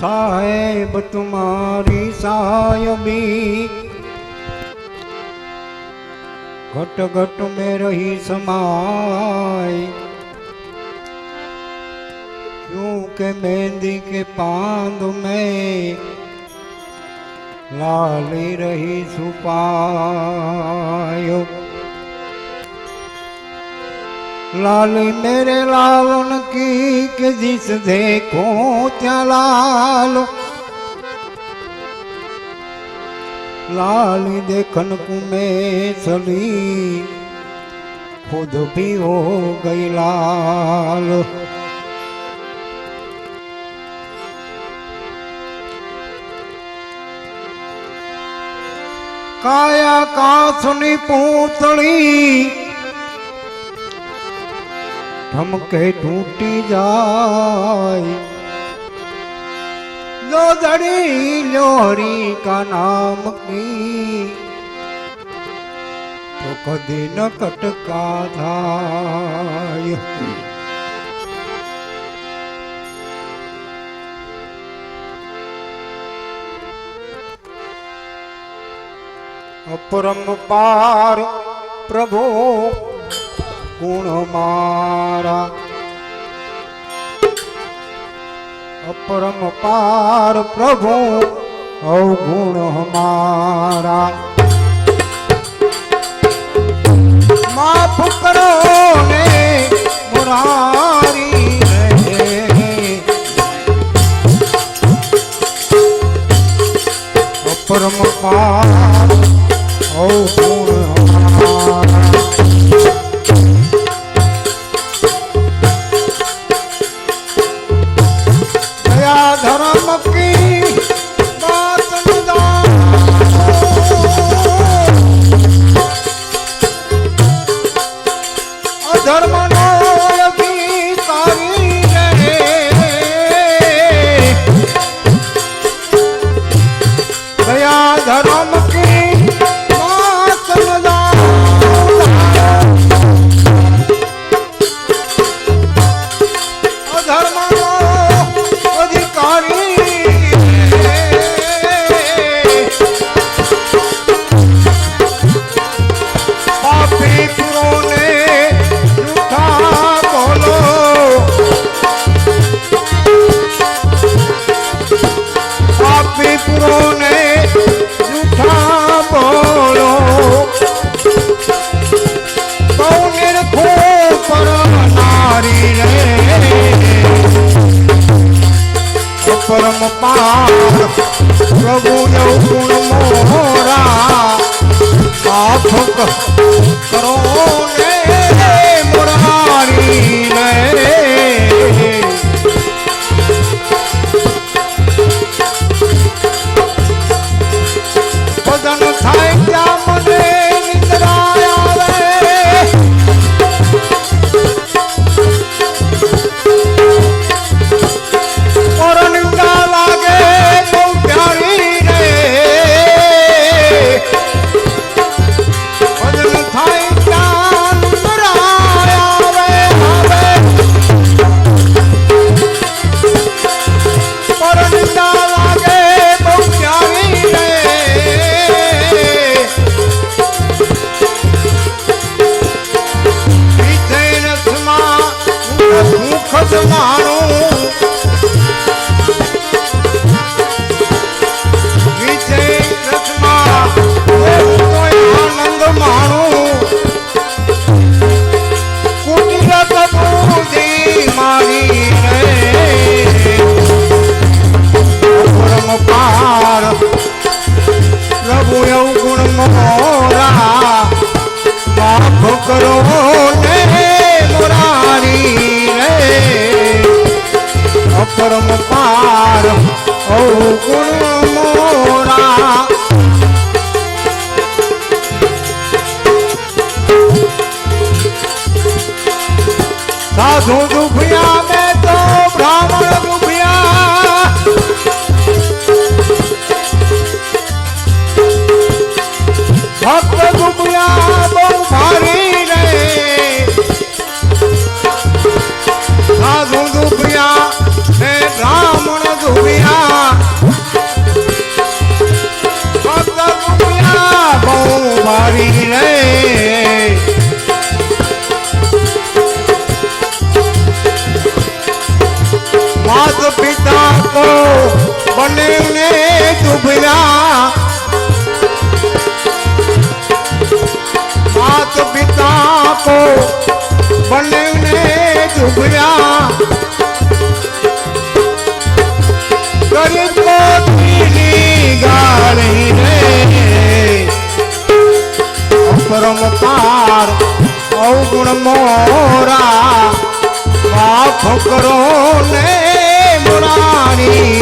સાહેબ, તુમારી સાયબી ઘટ ઘટ મે રહી સમાય. ક્યું કે મહેંદી કે પાંદ મેં? લાલી રહી છુપાયો. लाल मेरे लालन की कि जिस देखो त्या लाल लाल देखन कुमे चली खुद भी हो गई लाल काया का सुनी पूतली ઠમકે તૂટી જાય. લો દડી લો હરી કા નામ કી, તો કદી ન કટકા થાય. અપરમ પાર પ્રભુ ગુણ મારા. અપરંપાર પ્રભુ અવગુણ હમારા માફ કરો ને મુરારી રહે. અપરંપાર અવગુણ પરમ પાર. પ્રભુ ગુણ મોરા માફ કરો સાધુ દુભિયા મેં તો બ્રાહ્મણ દુભિયા ભક્ત દુભિયા બહુ ભારી રે. સાધુ દુભિયા ને બ્રાહ્મણ દુભિયા ભક્ત દુભિયા બહુ ભારી ઉભર્યા ગરીબ ગાળીને પરમ પાર અવગુણ મોરા બાપ કરો ને મુરાણી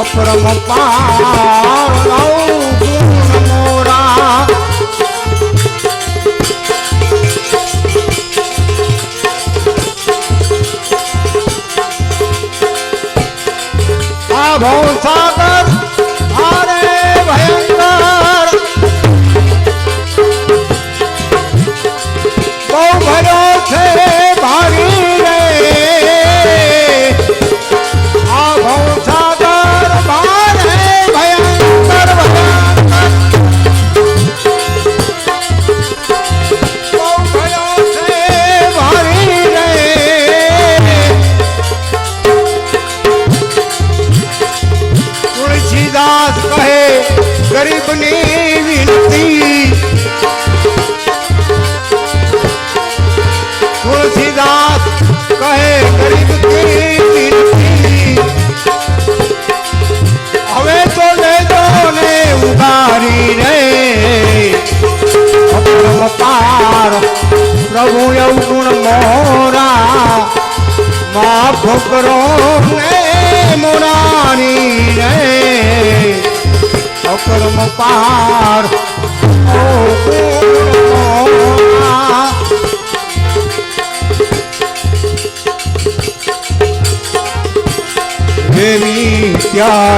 અપરમ પાર અવગુણ भौसा હું અવગુણ મોરા મા ફોકરો મોરાની રે. અકર્મ પાર દેવી ત્યાં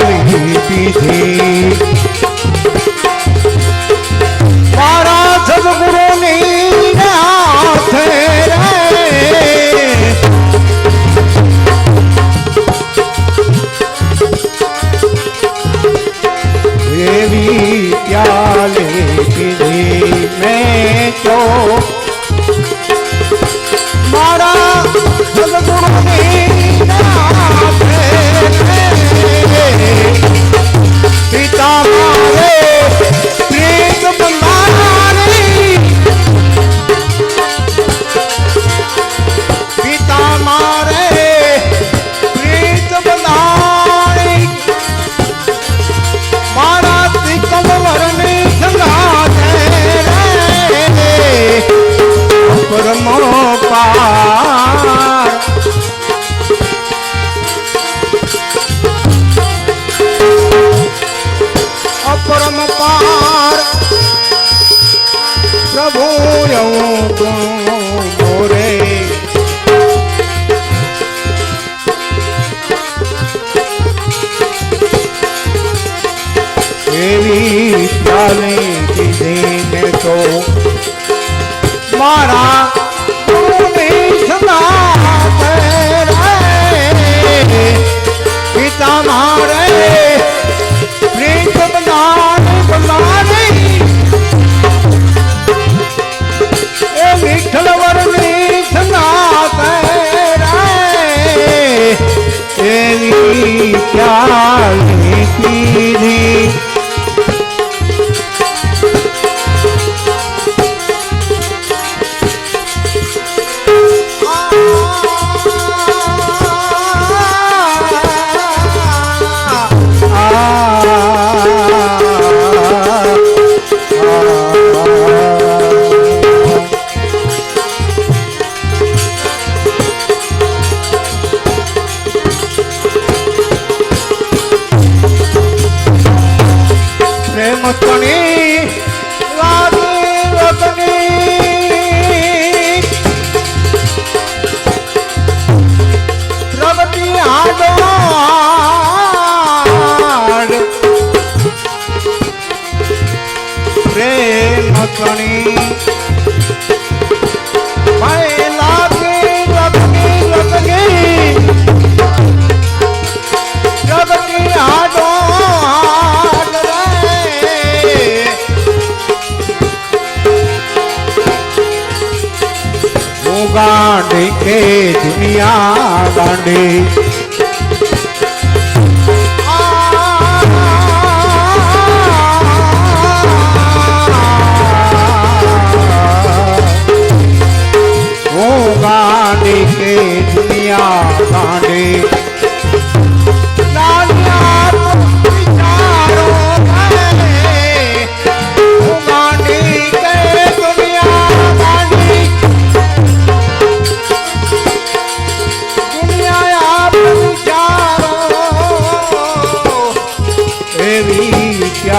દુનિયા ગાંડે.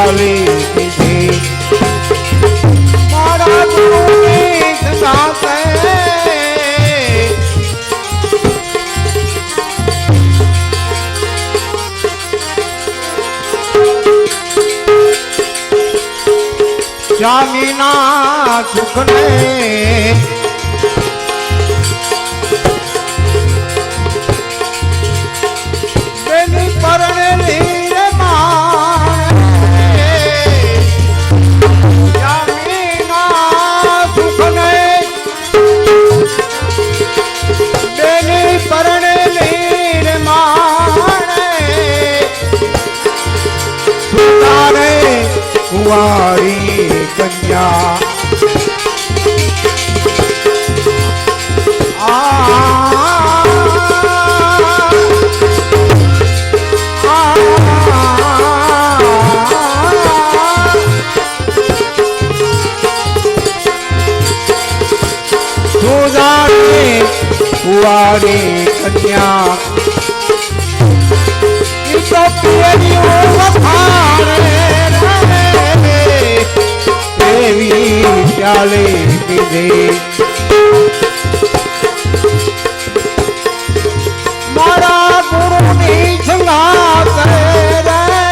આવી દીધી મારા ગુરુએ સાથે જામીના સુખને Oh. રે મારા ગુરુની છંગા કરે રે.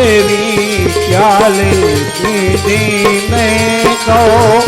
એવી ચાલે કીધી મેં કહો.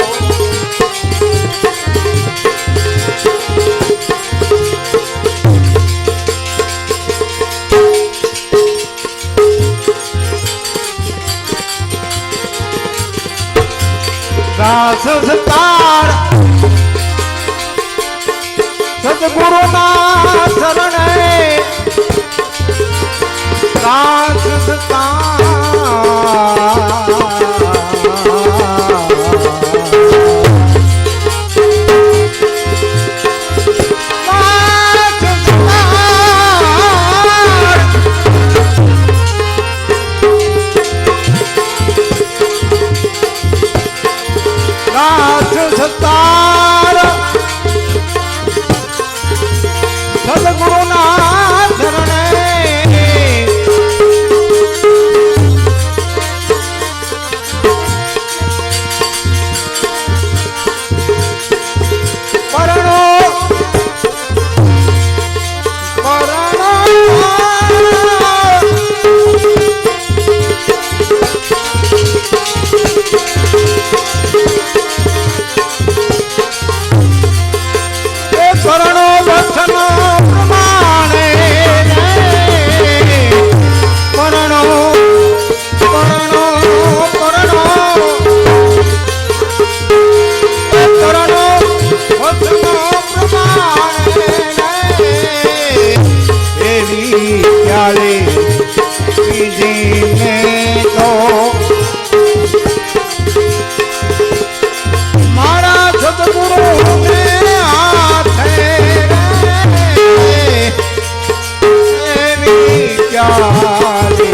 प्यारे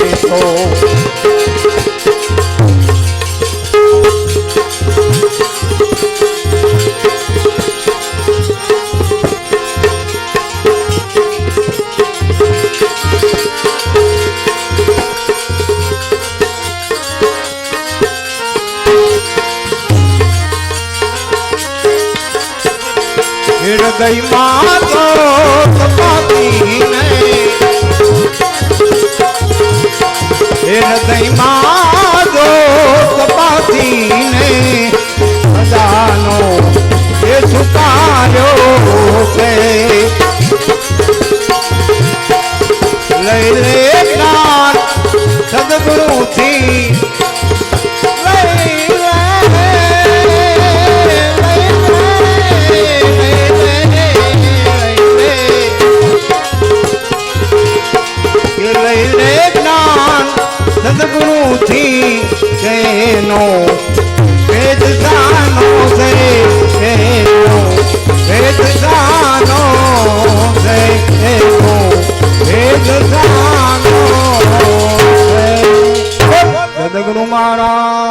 देखो મળે જ્ઞાન સદગુરુથી જેનો વેદ સાનો છે, જેનો વેદ સાનો છે, જેનો વેદ સાનો છે. સદગુરુ મહારાજ.